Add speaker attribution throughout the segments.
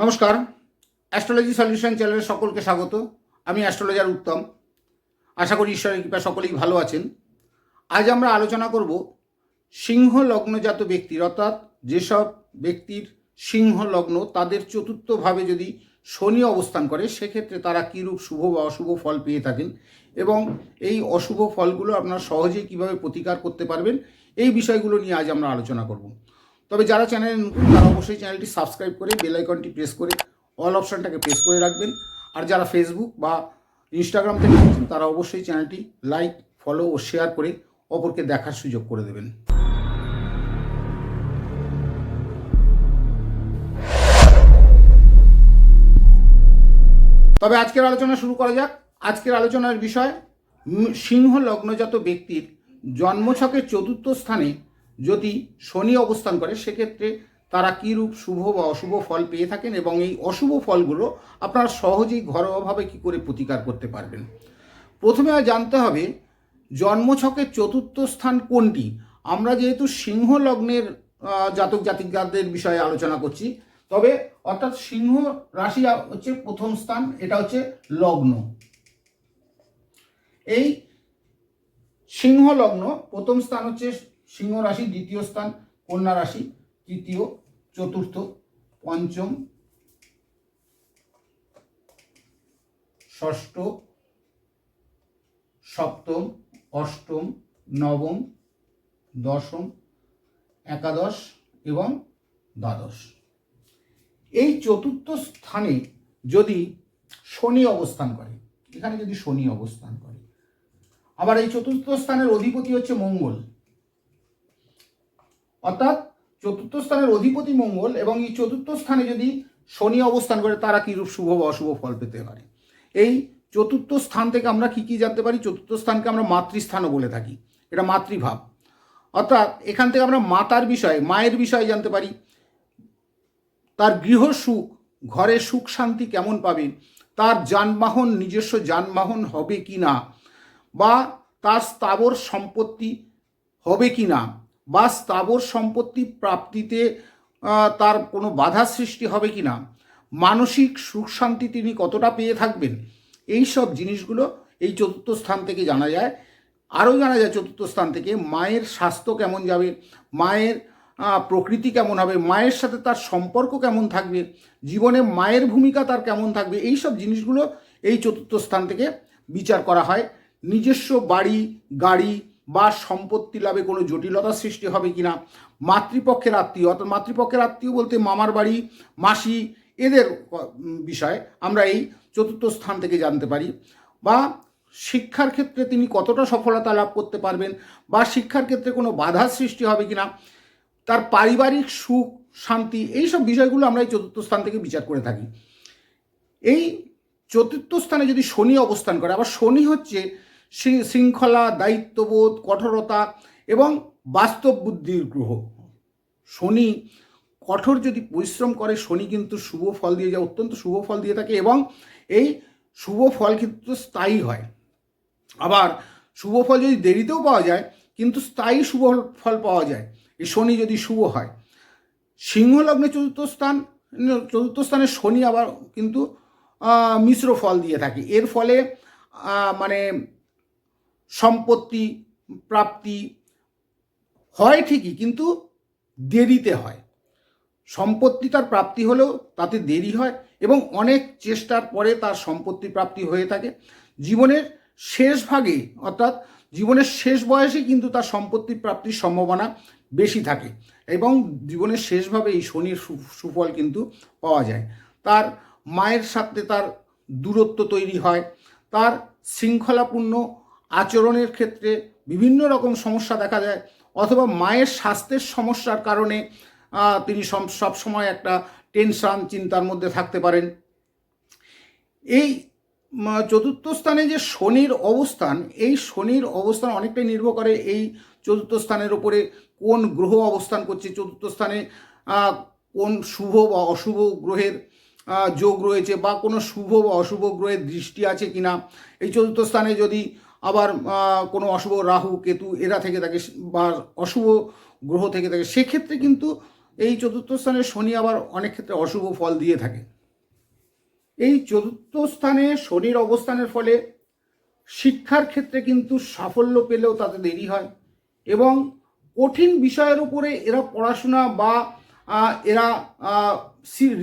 Speaker 1: নমস্কার। Astrology solution চ্যানেলের সকলকে স্বাগত। আমি অ্যাস্ট্রোলজার উত্তম। আশা করি ঈশ্বরের কৃপা সকলেই ভালো আছেন। আজ আমরা আলোচনা করব সিংহ লগ্নজাত ব্যক্তির, অর্থাৎ যেসব ব্যক্তির সিংহ লগ্ন তাদের চতুর্থভাবে যদি শনি অবস্থান করে, সেক্ষেত্রে তারা কীরূপ শুভ বা অশুভ ফল পেয়ে থাকেন এবং এই অশুভ ফলগুলো আপনারা সহজেই কীভাবে প্রতিকার করতে পারবেন, এই বিষয়গুলো নিয়ে আজ আমরা আলোচনা করব। তবে যারা চ্যানেলে নতুন, তারা অবশ্যই চ্যানেলটি সাবস্ক্রাইব করে, বেল আইকনটি প্রেস করে, অল অপশানটাকে প্রেস করে রাখবেন। আর যারা ফেসবুক বা ইনস্টাগ্রাম থেকে দেখছেন, তারা অবশ্যই চ্যানেলটি লাইক ফলো ও শেয়ার করে অপরকে দেখার সুযোগ করে দেবেন। তবে আজকের আলোচনা শুরু করা যাক। আজকের আলোচনার বিষয় সিংহ লগ্নজাত ব্যক্তির জন্মছকের চতুর্থ স্থানে যদি শনি অবস্থান করে, সেক্ষেত্রে তারা কীরূপ শুভ বা অশুভ ফল পেয়ে থাকেন এবং এই অশুভ ফলগুলো আপনারা সহজেই ঘরোয়াভাবে কী করে প্রতিকার করতে পারবেন। প্রথমে জানতে হবে জন্মছকের চতুর্থ স্থান কোনটি? আমরা যেহেতু সিংহ লগ্নের জাতক জাতিকাদের বিষয়ে আলোচনা করছি, তবে অর্থাৎ সিংহ রাশি হচ্ছে প্রথম স্থান, এটা হচ্ছে লগ্ন। এই সিংহ লগ্ন প্রথম স্থান হচ্ছে সিংহ রাশি দ্বিতীয় স্থান, কন্যা রাশি তৃতীয়, চতুর্থ, পঞ্চম, ষষ্ঠ, সপ্তম, অষ্টম, নবম, দশম, একাদশ এবং দ্বাদশ। এই চতুর্থ স্থানে যদি শনি অবস্থান করে, এখানে যদি শনি অবস্থান করে, আবার এই চতুর্থ স্থানের অধিপতি হচ্ছে মঙ্গল। অর্থাৎ চতুর্থ স্থানের অধিপতি মঙ্গল এবং এই চতুর্থ স্থানে যদি শনি অবস্থান করে, তারা কীরূপ শুভ বা অশুভ ফল পেতে পারে? এই চতুর্থ স্থান থেকে আমরা কি কি জানতে পারি? চতুর্থ স্থানকে আমরা মাতৃস্থানও বলে থাকি। এটা মাতৃভাব। অর্থাৎ এখান থেকে আমরা মাতার বিষয়ে, মায়ের বিষয়ে জানতে পারি। তার গৃহ সুখ, ঘরে সুখ শান্তি কেমন পাবে? তার যানবাহন, নিজস্ব যানবাহন হবে কি না বা তার স্থাবর সম্পত্তি হবে কি না বা স্থাবর সম্পত্তি প্রাপ্তিতে তার কোনো বাধা সৃষ্টি হবে কি না মানসিক সুখ শান্তি তিনি কতটা পেয়ে থাকবেন? এই সব জিনিসগুলো এই চতুর্থ স্থান থেকে জানা যায়। আরও জানা যায় চতুর্থ স্থান থেকে মায়ের স্বাস্থ্য কেমন যাবে? মায়ের প্রকৃতি কেমন হবে? মায়ের সাথে তার সম্পর্ক কেমন থাকবে? জীবনে মায়ের ভূমিকা তার কেমন থাকবে? এই সব জিনিসগুলো এই চতুর্থ স্থান থেকে বিচার করা হয়। নিজস্ব বাড়ি, গাড়ি বা সম্পত্তি লাভে কোনো জটিলতা সৃষ্টি হবে কিনা? মাতৃপক্ষের আত্মীয়, অর্থাৎ মাতৃপক্ষের আত্মীয় বলতে মামার বাড়ি, মাসি, এদের বিষয়ে আমরা এই চতুর্থ স্থান থেকে জানতে পারি। বা শিক্ষার ক্ষেত্রে তিনি কতটা সফলতা লাভ করতে পারবেন? বা শিক্ষার ক্ষেত্রে কোনো বাধা সৃষ্টি হবে কিনা? তার পারিবারিক সুখ, শান্তি এই সব বিষয়গুলো আমরা এই চতুর্থ স্থান থেকে বিচার করে থাকি। এই চতুর্থ স্থানে যদি শনি অবস্থান করে, আবার শনি হচ্ছে শৃঙ্খলা, দায়িত্ববোধ, কঠোরতা এবং বাস্তব বুদ্ধির গ্রহ। শনি কঠোর যদি পরিশ্রম করে, শনি কিন্তু শুভ ফল দিয়ে যায়, অত্যন্ত শুভ ফল দিয়ে থাকে এবং এই শুভ ফল কিন্তু স্থায়ী হয়। আবার শুভ ফল যদি দেরিতেও পাওয়া যায়, কিন্তু স্থায়ী শুভ ফল পাওয়া যায়, এই শনি যদি শুভ হয়। সিংহ লগ্নে চতুর্থ স্থান, চতুর্থ স্থানে শনি আবার কিন্তু মিশ্র ফল দিয়ে থাকে। এর ফলে মানে সম্পত্তি প্রাপ্তি হয় ঠিকই, কিন্তু দেরিতে হয়। সম্পত্তি তার প্রাপ্তি হলেও তাতে দেরি হয় এবং অনেক চেষ্টার পরে তার সম্পত্তি প্রাপ্তি হয়ে থাকে। জীবনের শেষ ভাগে, অর্থাৎ জীবনের শেষ বয়সে কিন্তু তার সম্পত্তি প্রাপ্তির সম্ভাবনা বেশি থাকে এবং জীবনের শেষভাবে এই শনির সুফল কিন্তু পাওয়া যায়। তার মায়ের সাথে তার দূরত্ব তৈরি হয়, তার শৃঙ্খলাপূর্ণ আচরণের ক্ষেত্রে বিভিন্ন রকম সমস্যা দেখা যায় অথবা মায়ের স্বাস্থ্যের সমস্যার কারণে তিনি সব- সবসময় একটা টেনশন, চিন্তার মধ্যে থাকতে পারেন। এই চতুর্থ স্থানে যে শনির অবস্থান, এই শনির অবস্থান অনেকটাই নির্ভর করে এই চতুর্থ স্থানের উপরে কোন গ্রহ অবস্থান করছে। চতুর্থ স্থানে কোন শুভ বা অশুভ গ্রহের যোগ রয়েছে বা কোনো শুভ বা অশুভ গ্রহের দৃষ্টি আছে কিনা। এই চতুর্থ স্থানে যদি আবার কোনো অশুভ রাহু, কেতু, এরা থেকে থাকে বা অশুভ গ্রহ থেকে থাকে, সেক্ষেত্রে কিন্তু এই চতুর্থ স্থানে শনি আবার অনেক ক্ষেত্রে অশুভ ফল দিয়ে থাকে। এই চতুর্থ স্থানে শনির অবস্থানের ফলে শিক্ষার ক্ষেত্রে কিন্তু সাফল্য পেলেও তাতে দেরি হয় এবং কঠিন বিষয়ের উপরে এরা পড়াশোনা বা এরা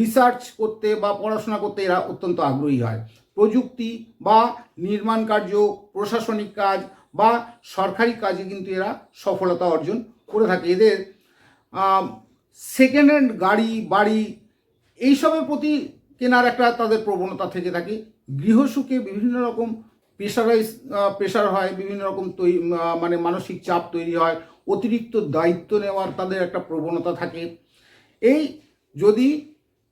Speaker 1: রিসার্চ করতে বা পড়াশোনা করতে এরা অত্যন্ত আগ্রহী হয়। প্রযুক্তি বা নির্মাণ কার্য, প্রশাসনিক কাজ বা সরকারি কাজে কিন্তু এরা সফলতা অর্জন করে থাকে। এদের সেকেন্ড হ্যান্ড গাড়ি, বাড়ি এইসবের প্রতি কেনার একটা তাদের প্রবণতা থেকে থাকে। গৃহসুখে বিভিন্ন রকম প্রেশারাইজ প্রেশার হয়, বিভিন্ন রকম তৈরি মানে মানসিক চাপ তৈরি হয়, অতিরিক্ত দায়িত্ব নেওয়ার তাদের একটা প্রবণতা থাকে। এই যদি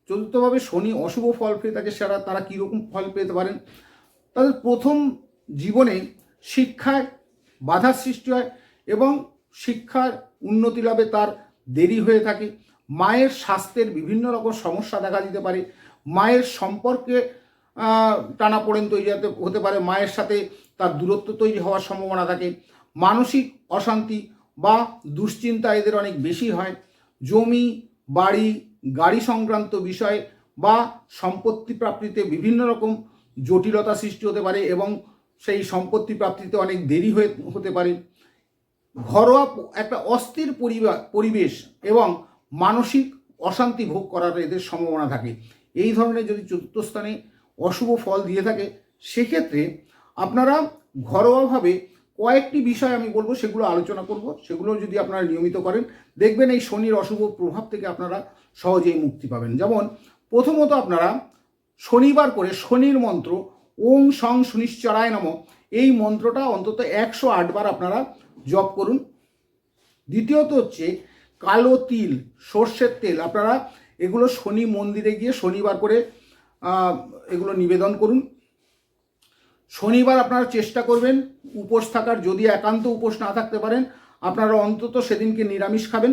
Speaker 1: চতুর্থভাবে শনি অশুভ ফল পেয়ে থাকে, সেরা তারা কীরকম ফল পেতে পারেন? তাদের প্রথম জীবনে শিক্ষায় বাধার সৃষ্টি হয় এবং শিক্ষার উন্নতি লাভে তার দেরি হয়ে থাকে। মায়ের স্বাস্থ্যের বিভিন্ন রকম সমস্যা দেখা দিতে পারে। মায়ের সম্পর্কে টানাপোড়েন তৈরি হতে হতে পারে। মায়ের সাথে তার দূরত্ব তৈরি হওয়ার সম্ভাবনা থাকে। মানসিক অশান্তি বা দুশ্চিন্তা এদের অনেক বেশি হয়। জমি, বাড়ি গাড়ি সংক্রান্ত বিষয় বা সম্পত্তি প্রাপ্তিতে বিভিন্ন রকম জটিলতা সৃষ্টি হতে পারে এবং সেই সম্পত্তি প্রাপ্তিতে অনেক দেরি হয়ে হতে পারে। ঘরোয়া একটা অস্থির পরিবা- পরিবেশ এবং মানসিক অশান্তি ভোগ করার এদের সম্ভাবনা থাকে। এই ধরনের যদি চতুর্থ স্থানে অশুভ ফল দিয়ে থাকে, সেক্ষেত্রে আপনারা ঘরোয়াভাবে কয়েকটি বিষয় আমি বলব, সেগুলো আলোচনা করব সেগুলো যদি আপনারা নিয়মিত করেন, দেখবেন এই শনির অশুভ প্রভাব থেকে আপনারা সহজেই মুক্তি পাবেন। যেমন, প্রথমত আপনারা শনিবার করে শনির মন্ত্র ওং সং শনিশ্চরায় নম, এই মন্ত্রটা অন্তত একশো আটবার আপনারা জপ করুন। দ্বিতীয়ত হচ্ছে কালো তিল, সর্ষের তেল, আপনারা এগুলো শনি মন্দিরে গিয়ে শনিবার করে এগুলো নিবেদন করুন। শনিবার আপনারা চেষ্টা করবেন উপোস থাকার, যদি একান্ত উপোস না থাকতে পারেন, আপনারা অন্তত সেদিনকে নিরামিষ খাবেন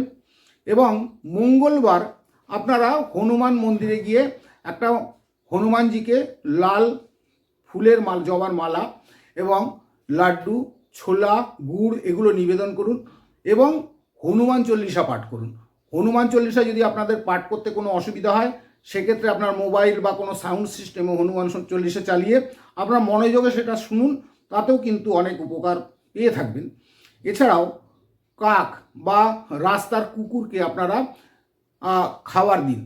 Speaker 1: এবং মঙ্গলবার আপনারা হনুমান মন্দিরে গিয়ে একটা হনুমানজিকে লাল ফুলের মাল, জবার মালা এবং লাড্ডু, ছোলা, গুড় এগুলো নিবেদন করুন এবং হনুমান চল্লিশা পাঠ করুন। হনুমান চল্লিশা যদি আপনাদের পাঠ করতে কোনো অসুবিধা হয় সেক্ষেত্রে আপনার মোবাইল বা কোনো সাউন্ড সিস্টেমে হনুমান চল্লিশে চালিয়ে আপনার মনোযোগে সেটা শুনুন, তাতেও কিন্তু অনেক উপকার পেয়ে থাকবেন। এছাড়াও কাক বা রাস্তার কুকুরকে আপনারা খাবার দিন।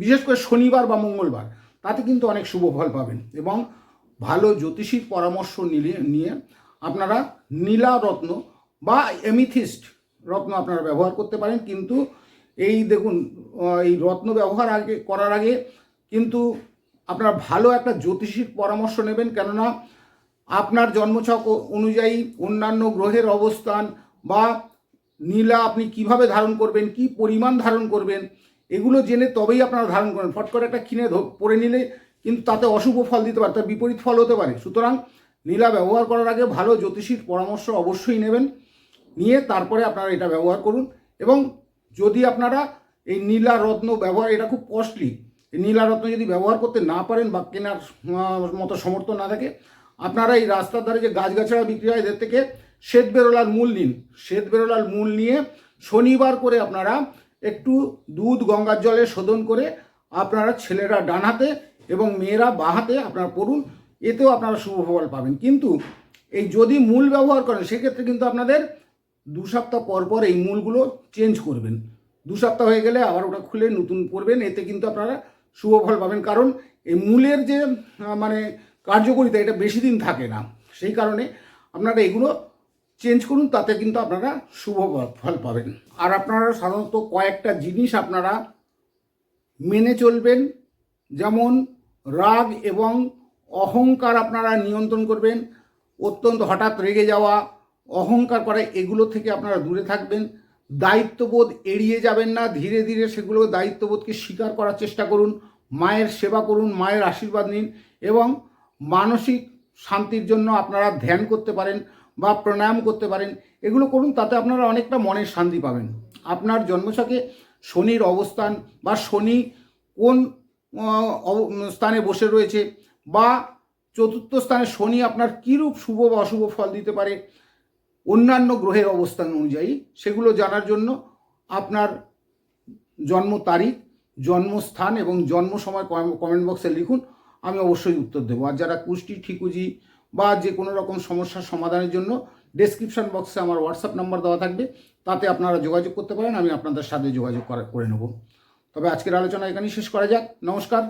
Speaker 1: বিশেষ করে শনিবার বা মঙ্গলবার, তাতে কিন্তু অনেক শুভ ফল পাবেন এবং ভালো জ্যোতিষীর পরামর্শ নিলে, নিয়ে আপনারা নীলা রত্ন বা এমিথিস্ট রত্ন আপনারা ব্যবহার করতে পারেন। কিন্তু এই দেখুন এই রত্ন ব্যবহার আগে, করার আগে কিন্তু আপনারা ভালো একটা জ্যোতিষীর পরামর্শ নেবেন। কেননা আপনার জন্মছক অনুযায়ী অন্যান্য গ্রহের অবস্থান বা নীলা আপনি কীভাবে ধারণ করবেন, কি পরিমাণ ধারণ করবেন, এগুলো জেনে তবেই আপনারা ধারণ করেন ফট করে একটা কিনে পরে নিলে কিন্তু তাতে অশুভ ফল দিতে পারে, তার বিপরীত ফল হতে পারে। সুতরাং নীলা ব্যবহার করার আগে ভালো জ্যোতিষীর পরামর্শ অবশ্যই নেবেন। নিয়ে তারপরে আপনারা এটা ব্যবহার করুন এবং যদি আপনারা এই নীলা রত্ন ব্যবহার, এটা খুব কস্টলি এই নীলা রত্ন যদি ব্যবহার করতে না পারেন বা কেনার মতো সমর্থন না থাকে, আপনারা এই রাস্তার ধারে যে গাছগাছড়া বিক্রি হয়, এদের থেকে শ্বেত বেরোলার মূল নিন। শ্বেত বেরোলার মূল নিয়ে শনিবার করে আপনারা একটু দুধ গঙ্গার জলে শোধন করে আপনারা ছেলেরা ডান হাতে এবং মেয়েরা বাঁ হাতে আপনারা পড়ুন, এতেও আপনারা শুভ ফল পাবেন। কিন্তু এই যদি মূল ব্যবহার করেন, সেক্ষেত্রে কিন্তু আপনাদের দু সপ্তাহ পর পর এই মূলগুলো চেঞ্জ করবেন। দু সপ্তাহ হয়ে গেলে আবার ওটা খুলে নতুন পড়বেন এতে কিন্তু আপনারা শুভ ফল পাবেন। কারণ এই মূলের যে মানে কার্যকরিতা, এটা বেশি দিন থাকে না। সেই কারণে আপনারা এগুলো চেঞ্জ করুন, তাতে কিন্তু আপনারা শুভ ফল পাবেন। আর আপনারা সাধারণত কয়েকটা জিনিস আপনারা মেনে চলবেন। যেমন রাগ এবং অহংকার আপনারা নিয়ন্ত্রণ করবেন। অত্যন্ত হঠাৎ রেগে যাওয়া, অহংকার করা, এগুলো থেকে আপনারা দূরে থাকবেন। দায়িত্ববোধ এড়িয়ে যাবেন না, ধীরে ধীরে সেগুলো দায়িত্ববোধকে স্বীকার করার চেষ্টা করুন, মায়ের সেবা করুন, মায়ের আশীর্বাদ নিন এবং মানসিক শান্তির জন্য আপনারা ধ্যান করতে পারেন বা প্রাণায়াম করতে পারেন। এগুলো করুন, তাতে আপনারা অনেকটা মনের শান্তি পাবেন। আপনার জন্মছকে শনির অবস্থান বা শনি কোন স্থানে বসে রয়েছে বা চতুর্থ স্থানে শনি আপনার কীরূপ শুভ বা অশুভ ফল দিতে পারে অন্যান্য গ্রহের অবস্থান অনুযায়ী সেগুলো জানার জন্য আপনার জন্ম তারিখ, জন্মস্থান এবং জন্ম সময় কমেন্ট বক্সে লিখুন, আমি অবশ্যই উত্তর দেবো। আর যারা কুষ্টি, ঠিকুজি বা যে কোনো রকম সমস্যার সমাধানের জন্য ডেসক্রিপশন বক্সে আমার হোয়াটসঅ্যাপ নাম্বার দেওয়া থাকবে, তাতে আপনারা যোগাযোগ করতে পারেন, আমি আপনাদের সাথে যোগাযোগ করা- নেব। তবে আজকের আলোচনা এখানেই শেষ করা যাক। নমস্কার।